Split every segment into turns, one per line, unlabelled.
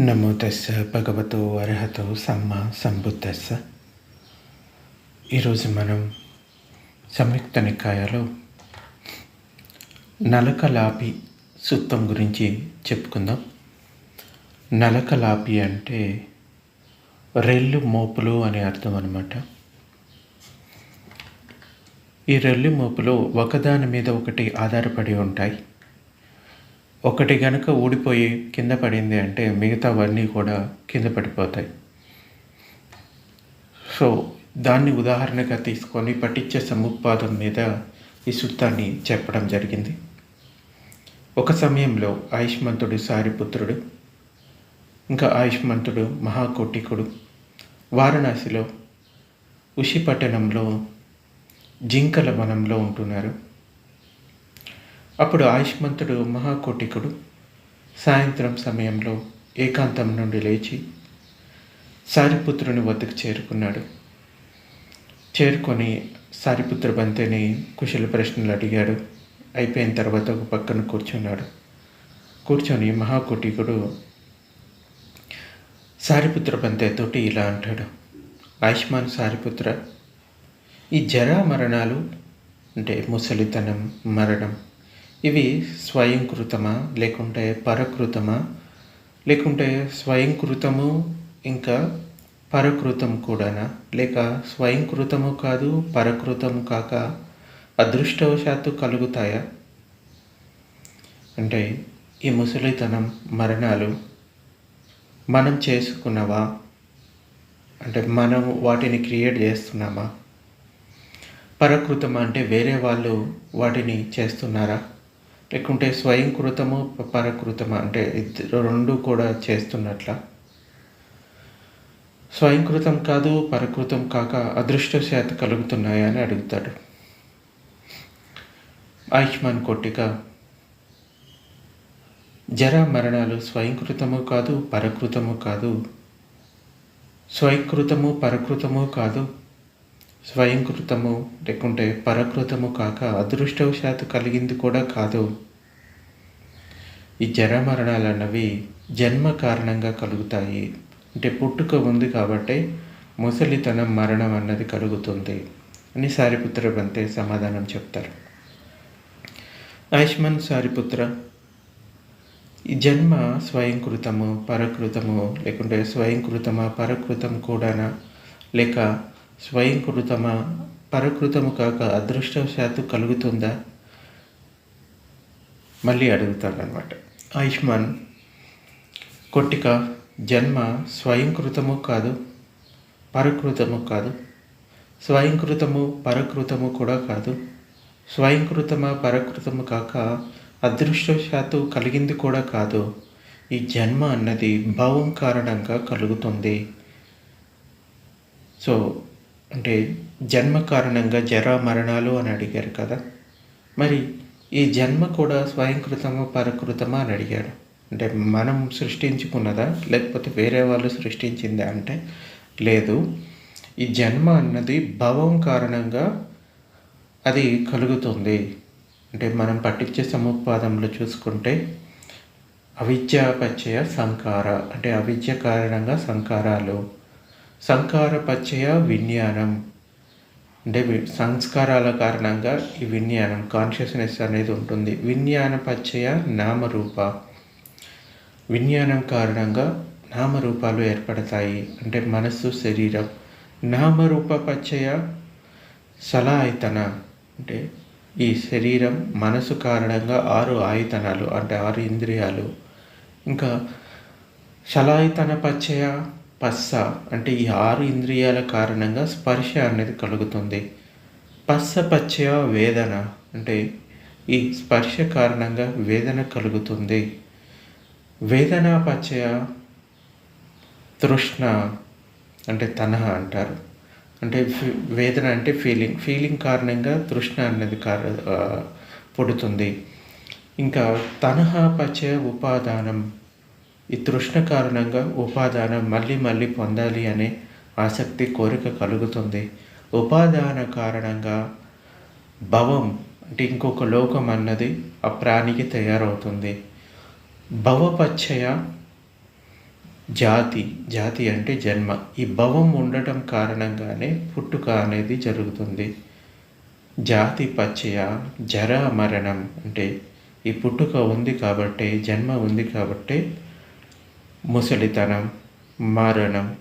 నమో తస్స భగవతో అర్హతో సమ్మ సంబుద్ధస్స ఈరోజు మనం సంయుక్త నికాయలో నలకలాపి సూత్రం గురించి చెప్పుకుందాం. నలకలాపి అంటే రెల్లు మోపులు అనే అర్థం అనమాట ఈ రెల్లు మోపులు ఒకదాని మీద ఒకటి ఆధారపడి ఉంటాయి. ఒకటి కనుక ఊడిపోయి కింద పడింది అంటే మిగతావన్నీ కూడా కింద పడిపోతాయి. సో దాన్ని ఉదాహరణగా తీసుకొని పఠించే సముత్పాదం మీద ఈ సూత్రాన్ని చెప్పడం జరిగింది. ఒక సమయంలో ఆయుష్మంతుడు సారిపుత్రుడు ఇంకా ఆయుష్మంతుడు మహాకోటికుడు. వారణాసిలో ఉషిపట్టణంలో జింకల వనంలో ఉంటున్నారు. అప్పుడు ఆయుష్మంతుడు మహాకోటికుడు సాయంత్రం సమయంలో ఏకాంతం నుండి లేచి సారిపుత్రుని వద్దకు చేరుకున్నాడు. చేరుకొని సారిపుత్ర బంతేని కుశల ప్రశ్నలు అడిగాడు. అయిపోయిన తర్వాత ఒక పక్కన కూర్చున్నాడు. కూర్చొని మహాకోటికుడు సారిపుత్ర బంతేతోటి ఇలా అంటాడు. ఆయుష్మాన్ సారిపుత్ర ఈ జరా మరణాలు అంటే ముసలితనం మరణం ఇవి స్వయంకృతమా లేకుంటే పరకృతమా? లేకుంటే స్వయంకృతము ఇంకా పరకృతం కూడానా? లేక స్వయంకృతము కాదు పరకృతము కాక అదృష్టవశాత్తు కలుగుతాయా? అంటే ఈ ముసలితనం మరణాలు మనం చేసుకున్నవా? అంటే మనం వాటిని క్రియేట్ చేస్తున్నామా? పరకృతం అంటే వేరే వాళ్ళు వాటిని చేస్తున్నారా? లేకుంటే స్వయంకృతము పరకృతము అంటే ఇద్దరు రెండు కూడా చేస్తున్నట్ల. స్వయంకృతం కాదు పరకృతం కాక అదృష్టశాత కలుగుతున్నాయా అని అడుగుతాడు. ఆయుష్మాన్ కొట్టిక జర మరణాలు స్వయంకృతము కాదు పరకృతము కాదు. స్వయంకృతము పరకృతము కాదు స్వయంకృతము లేకుంటే పరకృతము కాక అదృష్టవశాత్తు కలిగింది కూడా కాదు. ఈ జరమరణాలు అన్నవి జన్మ కారణంగా కలుగుతాయి. అంటే పుట్టుక ఉంది కాబట్టి ముసలితనం మరణం అన్నది కలుగుతుంది అని సారిపుత్ర బంతే సమాధానం చెప్తారు. ఆయుష్మాన్ సారిపుత్ర ఈ జన్మ స్వయంకృతము పరకృతము లేకుంటే స్వయంకృతమా పరకృతం కూడానా లేక స్వయంకృతమా పరకృతము కాక అదృష్టవశాత్తు కలుగుతుందా? మళ్ళీ అడుగుతాడు అనమాట ఆయుష్మాన్ కొట్టిక జన్మ స్వయంకృతము కాదు పరకృతము కాదు. స్వయంకృతము పరకృతము కూడా కాదు. స్వయంకృతమా పరకృతము కాక అదృష్టవశాత్తు కలిగింది కూడా కాదు. ఈ జన్మ అన్నది భావం కారణంగా కలుగుతుంది. సో అంటే జన్మ కారణంగా జర మరణాలు అని అడిగారు కదా. మరి ఈ జన్మ కూడా స్వయంకృతమా పరకృతమా అని అడిగాడు. అంటే మనం సృష్టించుకున్నదా లేకపోతే వేరే వాళ్ళు సృష్టించిందా అంటే లేదు. ఈ జన్మ అన్నది భవం కారణంగా అది కలుగుతుంది. అంటే మనం పట్టించే సముపాదంలో చూసుకుంటే అవిద్యాపచ్చయ సంకార అంటే అవిద్య కారణంగా సంకారాలు. సంకారపచ్చయ విజ్ఞానం. అంటే సంస్కారాల కారణంగా ఈ విజ్ఞానం కాన్షియస్నెస్ అనేది ఉంటుంది. విజ్ఞాన పచ్చయ నామరూప. విజ్ఞానం కారణంగా నామరూపాలు ఏర్పడతాయి. అంటే మనస్సు శరీరం. నామరూప పచ్చయ సలాయితన. అంటే ఈ శరీరం మనసు కారణంగా ఆరు ఆయుతనాలు అంటే ఆరు ఇంద్రియాలు. ఇంకా శలాయితన పచ్చయ పస్స అంటే ఈ ఆరు ఇంద్రియాల కారణంగా స్పర్శ అనేది కలుగుతుంది. పస్స పచ్చయ వేదన అంటే ఈ స్పర్శ కారణంగా వేదన కలుగుతుంది. వేదన పచ్చయ తృష్ణ అంటే తనహ అంటారు. అంటే వేదన అంటే ఫీలింగ్ ఫీలింగ్ కారణంగా తృష్ణ అనేది కార పుడుతుంది. ఇంకా తనహా పచ్చయ ఉపాదానం ఈ తృష్ణ కారణంగా ఉపాదానం మళ్ళీ మళ్ళీ పొందాలి అనే ఆసక్తి కోరిక కలుగుతుంది. ఉపాదాన కారణంగా భవం అంటే ఇంకొక లోకం అన్నది ఆ ప్రాణికి తయారవుతుంది. భవపచ్చయ జాతి జాతి అంటే జన్మ. ఈ భవం ఉండటం కారణంగానే పుట్టుక అనేది జరుగుతుంది. జాతి పచ్చయ జర మరణం అంటే ఈ పుట్టుక ఉంది కాబట్టి జన్మ ఉంది కాబట్టి ముసలితనం మరణం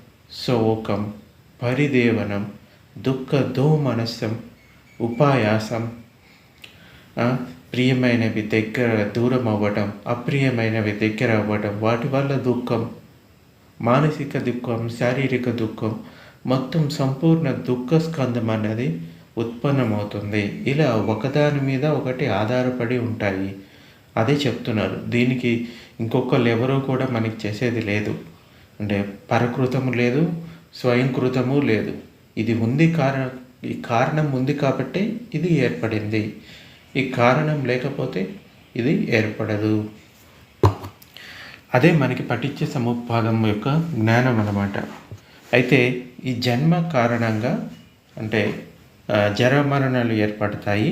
శోకం పరిదేవనం దుఃఖ దోమనస్సం ఉపాయాసం ప్రియమైనవి దగ్గర దూరం అవ్వడం అప్రియమైనవి దగ్గర అవ్వడం వాటి వల్ల దుఃఖం మానసిక దుఃఖం శారీరక దుఃఖం మొత్తం సంపూర్ణ దుఃఖ స్కందం అన్నది ఉత్పన్నమవుతుంది. ఇలా ఒకదాని మీద ఒకటి ఆధారపడి ఉంటాయి. అదే చెప్తున్నారు. దీనికి ఇంకొకళ్ళు ఎవరూ కూడా మనకి చేసేది లేదు. అంటే పరకృతము లేదు స్వయంకృతము లేదు. ఇది ఉంది కారణం ఈ కారణం ఉంది కాబట్టి ఇది ఏర్పడింది. ఈ కారణం లేకపోతే ఇది ఏర్పడదు. అదే మనకి పఠించే సముపాదం యొక్క జ్ఞానం అన్నమాట. అయితే ఈ జన్మ కారణంగా అంటే జరమరణాలు ఏర్పడతాయి.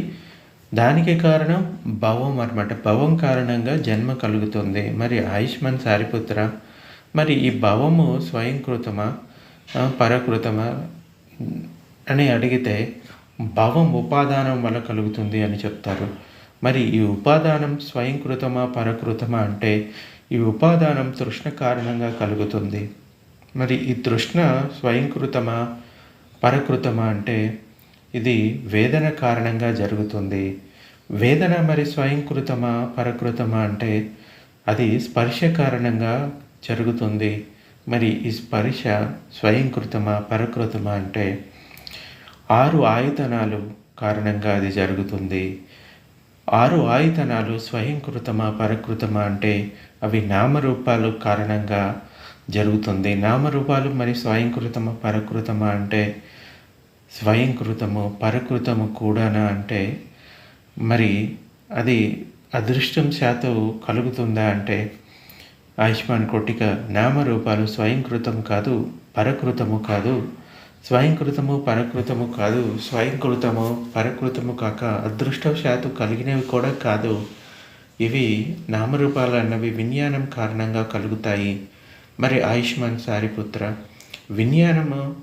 దానికి కారణం భవం అనమాట భవం కారణంగా జన్మ కలుగుతుంది. మరి ఆయుష్మాన్ సారిపుత్ర మరి ఈ భవము స్వయంకృతమా? పరకృతమా? అని అడిగితే భవం ఉపాదానం వల్ల కలుగుతుంది అని చెప్తారు. మరి ఈ ఉపాదానం స్వయంకృతమా పరకృతమా అంటే ఈ ఉపాదానం తృష్ణ కారణంగా కలుగుతుంది. మరి ఈ తృష్ణ స్వయంకృతమా పరకృతమా అంటే ఇది వేదన కారణంగా జరుగుతుంది. వేదన మరి స్వయంకృతమా పరకృతమా అంటే అది స్పర్శ కారణంగా జరుగుతుంది. మరి ఈ స్పర్శ స్వయంకృతమా పరకృతమా అంటే ఆరు ఆయతనాలు కారణంగా అది జరుగుతుంది. ఆరు ఆయతనాలు స్వయంకృతమా పరకృతమా అంటే అవి నామరూపాలు కారణంగా జరుగుతుంది. నామరూపాలు మరి స్వయంకృతమా పరకృతమా అంటే స్వయంకృతము పరకృతము కూడానా అంటే మరి అది అదృష్టం శాతం కలుగుతుందా అంటే ఆయుష్మాన్ కొట్టిక నామరూపాలు స్వయంకృతం కాదు పరకృతము కాదు. స్వయంకృతము పరకృతము కాదు. స్వయంకృతము పరకృతము కాక అదృష్టవశాత్తు కలిగినవి కూడా కాదు. ఇవి నామరూపాలు అన్నవి విజ్ఞానం కారణంగా కలుగుతాయి. మరి ఆయుష్మాన్ సారిపుత్ర విజ్ఞానము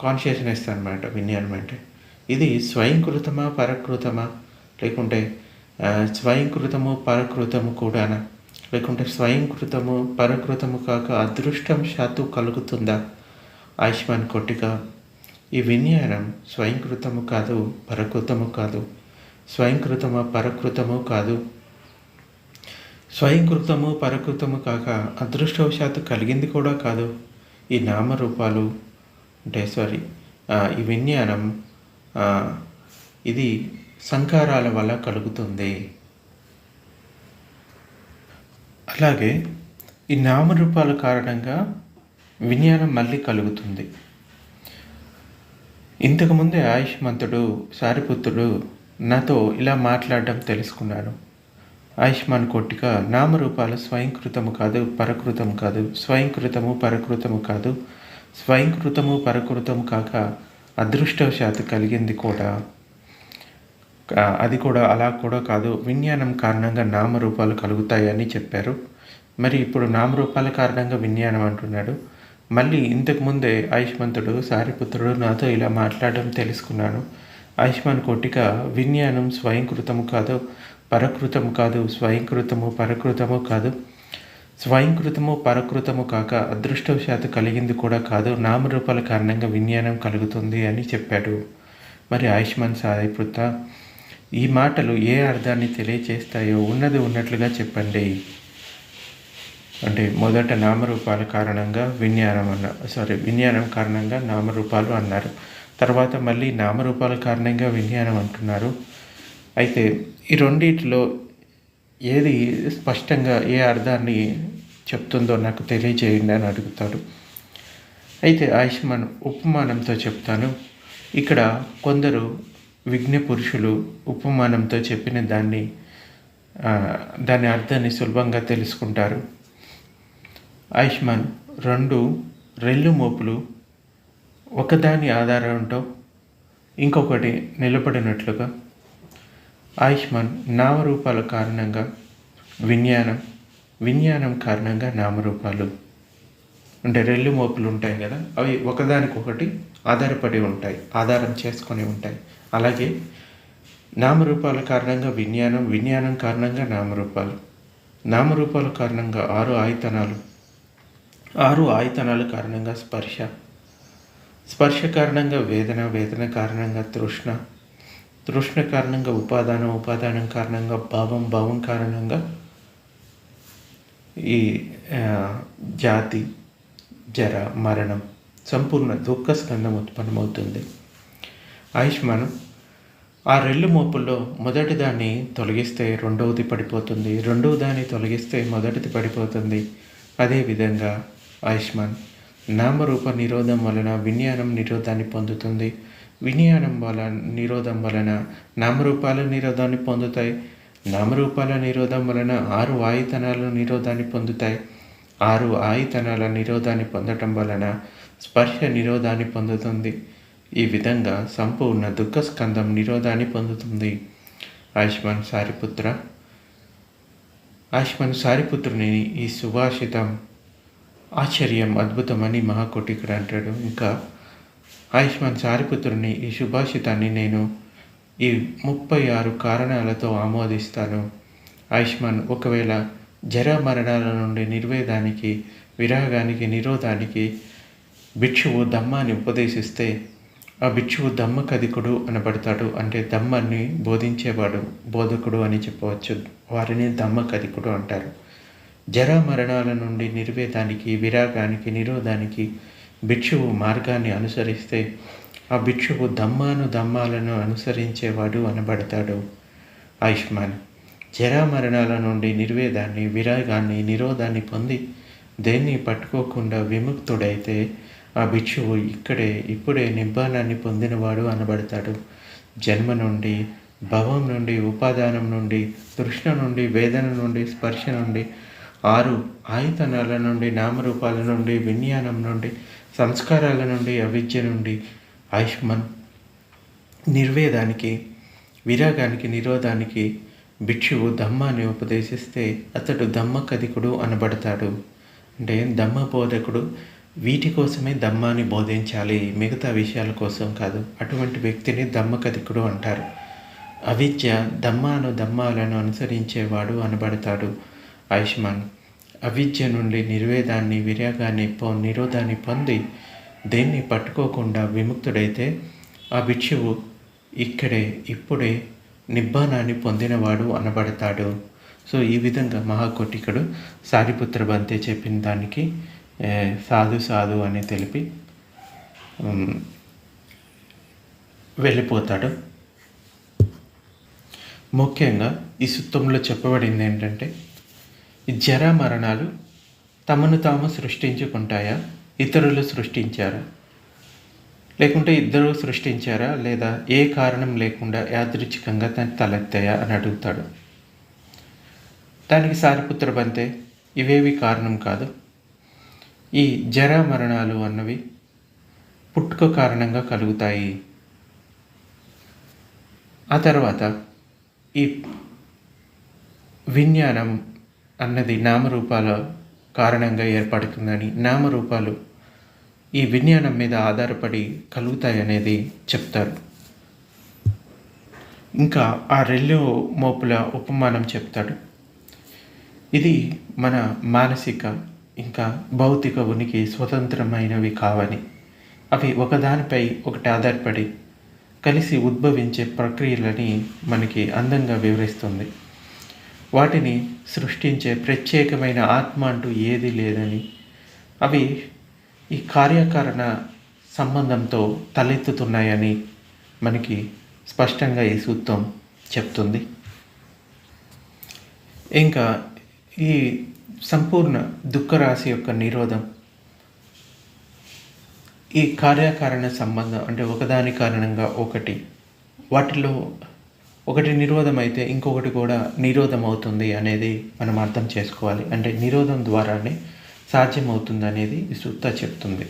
కాన్షియస్నెస్ అన్నమాట విజ్ఞానం అంటే. ఇది స్వయంకృతమా పరకృతమా? లేకుంటే స్వయంకృతము పరకృతము కూడానా? లేకుంటే స్వయంకృతము పరకృతము కాక అదృష్టం శాతు కలుగుతుందా? ఆయుష్మాన్ కొట్టిక ఈ విజ్ఞానం స్వయంకృతము కాదు పరకృతము కాదు. స్వయంకృతము పరకృతము కాదు. స్వయంకృతము పరకృతము కాక అదృష్టవశాత్తు కలిగింది కూడా కాదు. ఈ నామరూపాలు అంటే సారీ ఈ విజ్ఞానం ఇది సంకారాల వల్ల కలుగుతుంది. అలాగే ఈ నామరూపాల కారణంగా విజ్ఞానం మళ్ళీ కలుగుతుంది. ఇంతకుముందే ఆయుష్మంతుడు సారిపుత్రుడు నాతో ఇలా మాట్లాడడం తెలుసుకున్నాను. ఆయుష్మాన్ కొట్టిక నామరూపాలు స్వయంకృతము కాదు పరకృతము కాదు స్వయంకృతము పరకృతము కాదు స్వయంకృతము పరకృతము కాక అదృష్టవశాత్తు కలిగింది కూడా. అది కూడా అలా కూడా కాదు. విజ్ఞానం కారణంగా నామరూపాలు కలుగుతాయని చెప్పారు. మరి ఇప్పుడు నామరూపాల కారణంగా విజ్ఞానం అంటున్నాడు. మళ్ళీ ఇంతకు ముందే ఆయుష్మంతుడు సారిపుత్రుడు నాతో ఇలా మాట్లాడడం తెలుసుకున్నాను. ఆయుష్మాన్ కోటిక విజ్ఞానం స్వయంకృతము కాదు పరకృతము కాదు స్వయంకృతము పరకృతము కాదు. స్వయంకృతము పరకృతము కాక అదృష్టవశాత్తు కలిగింది కూడా కాదు. నామరూపాల కారణంగా విజ్ఞానం కలుగుతుంది అని చెప్పాడు. మరి ఆయుష్మాన్ సాయిపుత్ర ఈ మాటలు ఏ అర్థాన్ని తెలియచేస్తాయో ఉన్నది ఉన్నట్లుగా చెప్పండి. అంటే మొదట నామరూపాల కారణంగా విజ్ఞానం అన్న సారీ విజ్ఞానం కారణంగా నామరూపాలు అన్నారు. తర్వాత మళ్ళీ నామరూపాల కారణంగా విజ్ఞానం అంటున్నారు. అయితే ఈ రెండిటిలో ఏది స్పష్టంగా ఏ అర్థాన్ని చెప్తుందో నాకు తెలియజేయండి అని అడుగుతాడు అయితే ఆయుష్మాన్ ఉపమానంతో చెప్తాను. ఇక్కడ కొందరు విఘ్న పురుషులు ఉపమానంతో చెప్పిన దాన్ని దాని అర్థాన్ని సులభంగా తెలుసుకుంటారు. ఆయుష్మాన్ రెండు రెల్లు మోపులు ఒకదాని ఆధారంతో ఇంకొకటి నిలబడినట్లుగా. ఆయుష్మాన్ నామరూపాల కారణంగా విజ్ఞానం విజ్ఞానం కారణంగా నామరూపాలు. అంటే రెల్లు మోపులు ఉంటాయి కదా అవి ఒకదానికొకటి ఆధారపడి ఉంటాయి ఆధారం చేసుకొని ఉంటాయి. అలాగే నామరూపాల కారణంగా విజ్ఞానం విజ్ఞానం కారణంగా నామరూపాలు. నామరూపాల కారణంగా ఆరు ఆయతనాలు ఆరు ఆయతనాల కారణంగా స్పర్శ. స్పర్శ కారణంగా వేదన వేదన కారణంగా తృష్ణ. తృష్ణ కారణంగా ఉపాదానం ఉపాదానం కారణంగా భావం భావం కారణంగా ఈ జాతి జర మరణం. సంపూర్ణ దుఃఖ స్కందం ఉత్పన్నమవుతుంది. ఆయుష్మానం. ఆ రెల్లు మోపుల్లో మొదటి దాన్ని తొలగిస్తే రెండవది పడిపోతుంది. రెండవ దాన్ని తొలగిస్తే మొదటిది పడిపోతుంది. అదేవిధంగా ఆయుష్మాన్. నామరూప నిరోధం వలన విజ్ఞానం నిరోధాన్ని పొందుతుంది. విజ్ఞానం వలన నిరోధం వలన నామరూపాల నిరోధాన్ని పొందుతాయి. నామరూపాల నిరోధం వలన ఆరు ఆయుతనాల నిరోధాన్ని పొందుతాయి. ఆరు ఆయుతనాల నిరోధాన్ని పొందటం వలన స్పర్శ నిరోధాన్ని పొందుతుంది. ఈ విధంగా సంపూర్ణ దుఃఖ స్కందం నిరోధాన్ని పొందుతుంది. ఆయుష్మాన్ సారిపుత్ర. ఆయుష్మాన్ సారిపుత్రుని ఈ సుభాషితం ఆశ్చర్యం అద్భుతమని మహాకోటికుడు అంటాడు. ఇంకా ఆయుష్మాన్ సారిపుత్రుని ఈ సుభాషితాన్ని నేను ఈ ముప్పై ఆరు కారణాలతో ఆమోదిస్తాను. ఆయుష్మాన్ ఒకవేళ జర మరణాల నుండి నిర్వేదానికి విరాగానికి నిరోధానికి భిక్షువు ధమ్మాన్ని ఉపదేశిస్తే ఆ భిక్షువు ధమ్మ కదికుడు అనబడతాడు. అంటే ధమ్మాన్ని బోధించేవాడు బోధకుడు అని చెప్పవచ్చు. వారిని ధమ్మ కదికుడు అంటారు. జర మరణాల నుండి నిర్వేదానికి విరాగానికి నిరోధానికి భిక్షువు మార్గాన్ని అనుసరిస్తే ఆ భిక్షువు ధమ్మాను ధమ్మాలను అనుసరించేవాడు అనబడతాడు. ఆయుష్మాన్. జరా మరణాల నుండి నిర్వేదాన్ని విరాగాన్ని నిరోధాన్ని పొంది దేన్ని పట్టుకోకుండా విముక్తుడైతే ఆ భిక్షువు ఇక్కడే ఇప్పుడే నిబ్బానాన్ని పొందినవాడు అనబడతాడు. జన్మ నుండి భవం నుండి ఉపాదానం నుండి తృష్ణ నుండి వేదన నుండి స్పర్శ నుండి ఆరు ఆయతనాల నుండి నామరూపాల నుండి విజ్ఞానం నుండి సంస్కారాల నుండి అవిద్య నుండి ఆయుష్మన్ నిర్వేదానికి విరాగానికి నిరోధానికి భిక్షువు ధమ్మాన్ని ఉపదేశిస్తే అతడు ధమ్మ కదికుడు అనబడతాడు. అంటే ధమ్మ బోధకుడు వీటి కోసమే ధమ్మాన్ని బోధించాలి మిగతా విషయాల కోసం కాదు. అటువంటి వ్యక్తిని ధమ్మకథికుడు అంటారు. అవిద్య ధమ్మాను ధమ్మాలను అనుసరించేవాడు అనబడతాడు ఆయుష్మాన్. అవిద్య నుండి నిర్వేదాన్ని విరాగాన్ని పో నిరోధాన్ని పొంది దేన్ని పట్టుకోకుండా విముక్తుడైతే ఆ భిక్షువు ఇక్కడే ఇప్పుడే నిబ్బానాన్ని పొందినవాడు అనబడతాడు. సో ఈ విధంగా మహాకోటికుడు సారిపుత్ర బంతే చెప్పిన దానికి సాధు సాధు అని తెలిపి వెళ్ళిపోతాడు. ముఖ్యంగా ఈ సుత్తంలో చెప్పబడింది ఏంటంటే జర మరణాలు తమను తాము సృష్టించుకుంటాయా? ఇతరులు సృష్టించారా? లేకుంటే ఇద్దరు సృష్టించారా? లేదా ఏ కారణం లేకుండా యాదృచ్ఛికంగా దాన్ని తలెత్తాయా అని అడుగుతాడు. దానికి సారిపుత్ర బంతే ఇవేవి కారణం కాదు. ఈ జర మరణాలు అన్నవి పుట్టుక కారణంగా కలుగుతాయి. ఆ తర్వాత ఈ విజ్ఞానం అన్నది నామరూపాల కారణంగా ఏర్పడుతుందని నామరూపాలు ఈ విజ్ఞానం మీద ఆధారపడి కలుగుతాయి అనేది చెప్తారు. ఇంకా ఆ రెల్లు మోపుల ఉపమానం చెప్తాడు. ఇది మన మానసిక ఇంకా భౌతిక ఉనికి స్వతంత్రమైనవి కావని. అవి ఒకదానిపై ఒకటి ఆధారపడి కలిసి ఉద్భవించే ప్రక్రియలని మనకి అందంగా వివరిస్తుంది. వాటిని సృష్టించే ప్రత్యేకమైన ఆత్మ అంటూ ఏది లేదని అవి ఈ కార్యకారణ సంబంధంతో తలెత్తుతున్నాయని మనకి స్పష్టంగా ఈ సూత్రం చెప్తుంది. ఇంకా ఈ సంపూర్ణ దుఃఖరాశి యొక్క నిరోధం. ఈ కార్యకారణ సంబంధం అంటే ఒకదాని కారణంగా ఒకటి. వాటిలో ఒకటి నిరోధం అయితే ఇంకొకటి కూడా నిరోధం అవుతుంది అనేది మనం అర్థం చేసుకోవాలి. అంటే నిరోధం ద్వారానే సాధ్యమవుతుంది అనేది సుత్త చెప్తుంది.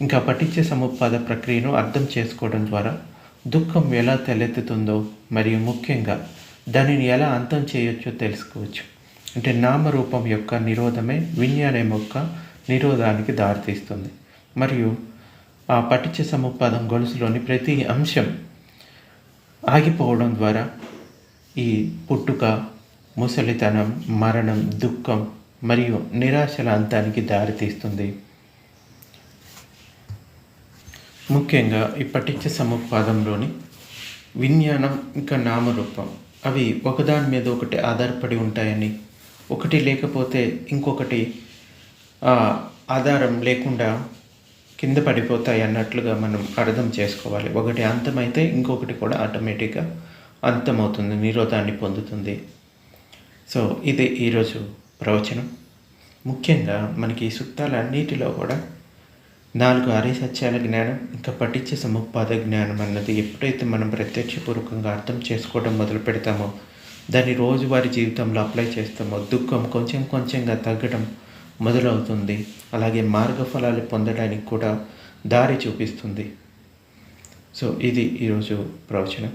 ఇంకా పఠించే సముపాద ప్రక్రియను అర్థం చేసుకోవడం ద్వారా దుఃఖం ఎలా తలెత్తుతుందో మరియు ముఖ్యంగా దానిని ఎలా అంతం చేయొచ్చో తెలుసుకోవచ్చు. అంటే నామరూపం యొక్క నిరోధమే విజ్ఞానం యొక్క నిరోధానికి దారితీస్తుంది. మరియు ఆ పటిచ్చ సముపాదం గొలుసులోని ప్రతి అంశం ఆగిపోవడం ద్వారా ఈ పుట్టుక ముసలితనం మరణం దుఃఖం మరియు నిరాశల అంతానికి దారితీస్తుంది. ముఖ్యంగా ఈ పటిచ్చ సముపాదంలోని విజ్ఞానం ఇంకా నామరూపం అవి ఒకదాని మీద ఒకటి ఆధారపడి ఉంటాయని ఒకటి లేకపోతే ఇంకొకటి ఆధారం లేకుండా కింద పడిపోతాయి అన్నట్లుగా మనం అర్థం చేసుకోవాలి. ఒకటి అంతమైతే ఇంకొకటి కూడా ఆటోమేటిక్గా అంతమవుతుంది నిరోధాన్ని పొందుతుంది. సో ఇది ఈరోజు ప్రవచనం. ముఖ్యంగా మనకి సుక్తాలన్నిటిలో కూడా నాలుగు ఆర్య సత్యాల జ్ఞానం ఇంకా పఠించే సముపాద జ్ఞానం అన్నది ఎప్పుడైతే మనం ప్రత్యక్షపూర్వకంగా అర్థం చేసుకోవడం మొదలు పెడతామో దాన్ని రోజువారి జీవితంలో అప్లై చేస్తామో దుఃఖం కొంచెం కొంచెంగా తగ్గడం మొదలవుతుంది. అలాగే మార్గఫలాలు పొందడానికి కూడా దారి చూపిస్తుంది. సో ఇది ఈరోజు ప్రవచనం.